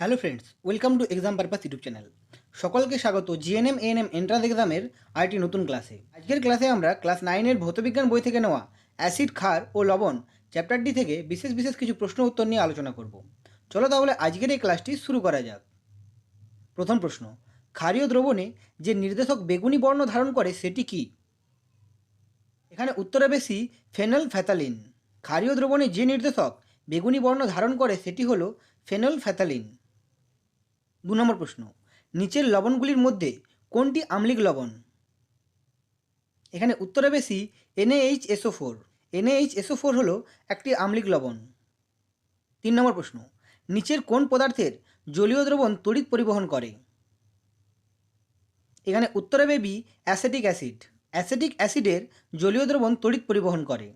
Hello friends, welcome to exam purpose YouTube channel. সকলকে স্বাগত GNM, ANM, entrance এক্সামের আরেকটি নতুন ক্লাসে। আজকের ক্লাসে আমরা ক্লাস নাইনের ভৌতবিজ্ঞান বই থেকে নেওয়া অ্যাসিড, ক্ষার ও লবণ চ্যাপ্টারটি থেকে বিশেষ বিশেষ কিছু প্রশ্ন উত্তর নিয়ে আলোচনা করব। চলো তাহলে আজকের এই ক্লাসটি শুরু করা যাক। প্রথম প্রশ্ন, ক্ষারীয় দ্রবণে যে নির্দেশক বেগুনি বর্ণ ধারণ করে সেটি কি? এখানে উত্তরে বেশি ফেনল ফ্যাথালিন। ক্ষারীয় দ্রবণে যে নির্দেশক বেগুনি বর্ণ ধারণ করে সেটি হলো ফেনল ফ্যাথালিন। দু নম্বর প্রশ্ন, নিচের লবণগুলির মধ্যে কোনটি আম্লিক লবণ? এখানে উত্তরে বেশি N H S O four. N H S O four হলো একটি আম্লিক লবণ। তিন নম্বর প্রশ্ন, নিচের কোন পদার্থের জলীয় দ্রবণ তড়িৎ পরিবহন করে? এখানে উত্তরে বেবি অ্যাসেটিক অ্যাসিড। অ্যাসেটিক অ্যাসিডের জলীয় দ্রবণ তড়িৎ পরিবহন করে।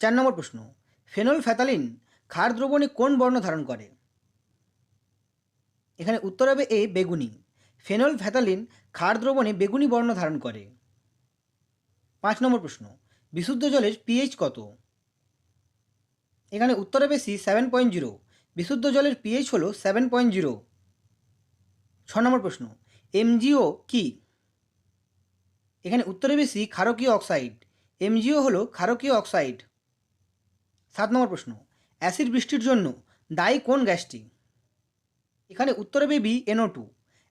চার নম্বর প্রশ্ন ফেনল ফ্যাথালিন ক্ষার দ্রবণে কোন বর্ণ ধারণ করে? এখানে উত্তর হবে এ, বেগুনি। ফেনল ফ্যাথালিন ক্ষার দ্রবণে বেগুনি বর্ণ ধারণ করে। পাঁচ নম্বর প্রশ্ন, বিশুদ্ধ জলের পিএইচ কত? এখানে উত্তরে বেশি সেভেন পয়েন্ট জিরো বিশুদ্ধ জলের পিএইচ হলো সেভেন পয়েন্ট জিরো ছ নম্বর প্রশ্ন, এমজিও কি? এখানে উত্তরে বেশি ক্ষারকীয় অক্সাইড। এমজিও হলো ক্ষারকীয় অক্সাইড। সাত নম্বর প্রশ্ন, অ্যাসিড বৃষ্টির জন্য দায়ী কোন গ্যাসটি? এখানে উত্তরে বেবি এনও টু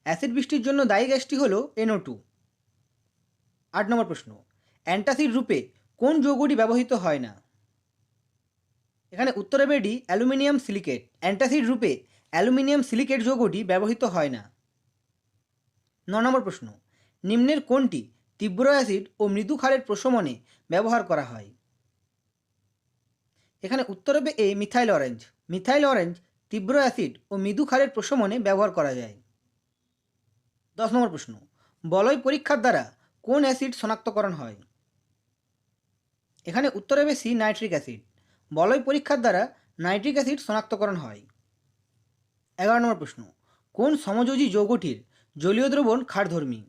অ্যাসিড বৃষ্টির জন্য দায়ী গ্যাসটি হলো এনও টু আট নম্বর প্রশ্ন, অ্যান্টাসিড রূপে কোন যৌগটি ব্যবহৃত হয় না? এখানে উত্তরে বেডি অ্যালুমিনিয়াম সিলিকেট। অ্যান্টাসিড রূপে অ্যালুমিনিয়াম সিলিকেট যৌগটি ব্যবহৃত হয় না। ন নম্বর প্রশ্ন, নিম্নের কোনটি তীব্র অ্যাসিড ও মৃদু ক্ষারের প্রশমনে ব্যবহার করা হয়? এখানে উত্তর হবে A methyl orange. Methyl orange তীব্র অ্যাসিড ও মৃদু ক্ষারের প্রশমনে ব্যবহার করা যায়। দশ নম্বর প্রশ্ন, বলয় পরীক্ষার দ্বারা কোন অ্যাসিড শনাক্তকরণ হয়? এখানে উত্তরে বেশি নাইট্রিক অ্যাসিড। বলয় পরীক্ষার দ্বারা নাইট্রিক অ্যাসিড শনাক্তকরণ হয়। এগারো নম্বর প্রশ্ন, কোন সমযোজী যৌগটির জলীয় দ্রবণ ক্ষারধর্মী?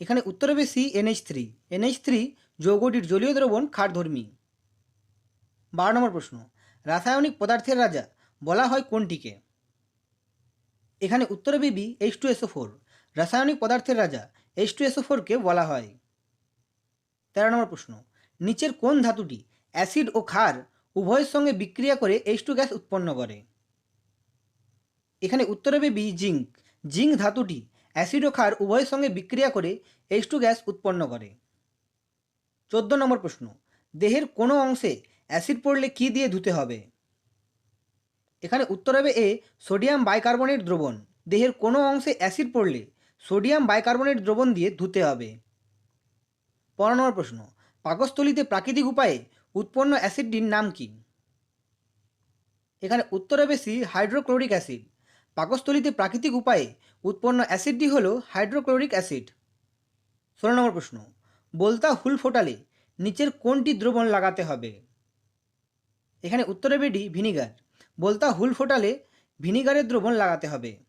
এখানে উত্তরে বেশি N H three. N H three যৌগটির জলীয় দ্রবণ ক্ষারধর্মী। বারো নম্বর প্রশ্ন রাসায়নিক পদার্থের রাজা বলা হয় কোনটিকে? এখানে উত্তরে বিবি এইচ টু এসও ফোর রাসায়নিক পদার্থের রাজা এইচ টু এসও ফোরকে বলা হয়। তেরো নম্বর প্রশ্ন, নিচের কোন ধাতুটি অ্যাসিড ও ক্ষার উভয়ের সঙ্গে বিক্রিয়া করে এইচ টু গ্যাস উৎপন্ন করে? এখানে উত্তরে বেবি জিঙ্ক জিঙ্ক ধাতুটি অ্যাসিড ও ক্ষার উভয়ের সঙ্গে বিক্রিয়া করে এইচ টু গ্যাস উৎপন্ন করে। চোদ্দ নম্বর প্রশ্ন, দেহের কোনো অংশে অ্যাসিড পড়লে কী দিয়ে ধুতে হবে? এখানে উত্তর হবে এ, সোডিয়াম বাইকার্বনেট দ্রবণ। দেহের কোনো অংশে অ্যাসিড পড়লে সোডিয়াম বাইকার্বনেট দ্রবণ দিয়ে ধুতে হবে। নম্বর প্রশ্ন, পাকস্থলিতে প্রাকৃতিক উপায়ে উৎপন্ন অ্যাসিডটির নাম কি? এখানে উত্তরে বেশি হাইড্রোক্লোরিক অ্যাসিড। পাকস্থলিতে প্রাকৃতিক উপায়ে উৎপন্ন অ্যাসিডটি হল হাইড্রোক্লোরিক অ্যাসিড। ষোলো নম্বর প্রশ্ন, বলতা হুল ফোটালে নিচের কোনটি দ্রবণ লাগাতে হবে? এখানে উত্তরে বেডি ভিনিগার। বলতা হুল ফোটালে ভিনিগারের দ্রবণ লাগাতে হবে।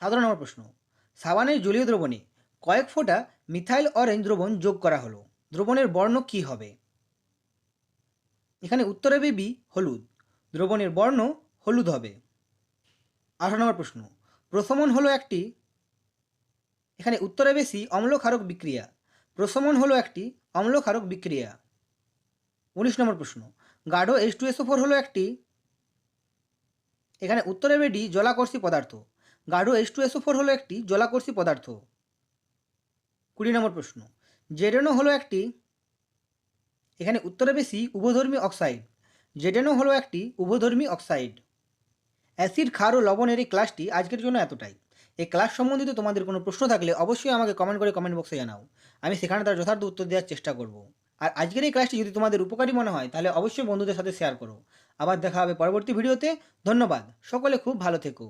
সাধারণ নম্বর প্রশ্ন। সাবানের জলীয় দ্রবণে কয়েক ফোঁটা মিথাইল অরেঞ্জ দ্রবণ যোগ করা হলো। দ্রবণের বর্ণ কী হবে? এখানে উত্তরে বেবি হলুদ। দ্রবণের বর্ণ হলুদ হবে। আঠারো নম্বর প্রশ্ন। প্রশমন হলো একটি, এখানে উত্তরে বেশি অম্লক্ষারক বিক্রিয়া। প্রশমন হলো একটি অম্লক্ষারক বিক্রিয়া। উনিশ নম্বর প্রশ্ন। গাঢ় এইচ টু এসও ফোর হলো একটি, এখানে উত্তরে বেডি জলাকর্ষী পদার্থ। গাঢ় এইচ টু এসও ফোর হলো একটি জলাকর্ষী পদার্থ। কুড়ি নম্বর প্রশ্ন। জেডেনো হলো একটি, এখানে উত্তরে বেশি উভধর্মী অক্সাইড। জেডেনো হলো একটি উভধর্মী অক্সাইড। অ্যাসিড, ক্ষার ও লবণের এই ক্লাসটি আজকের জন্য এতটাই। এই ক্লাস সম্বন্ধিত তোমাদের কোনো প্রশ্ন থাকলে অবশ্যই আমাকে কমেন্ট করে কমেন্ট বক্সে জানাও। আমি সেখানে তার যথার্থ উত্তর দেওয়ার চেষ্টা করব। আর আজকের এই ক্লাসটি যদি তোমাদের উপকারী মনে হয়, তাহলে অবশ্যই বন্ধুদের সাথে শেয়ার করো। আবার দেখা হবে পরবর্তী ভিডিওতে ধন্যবাদ। সকলে খুব ভালো থেকো।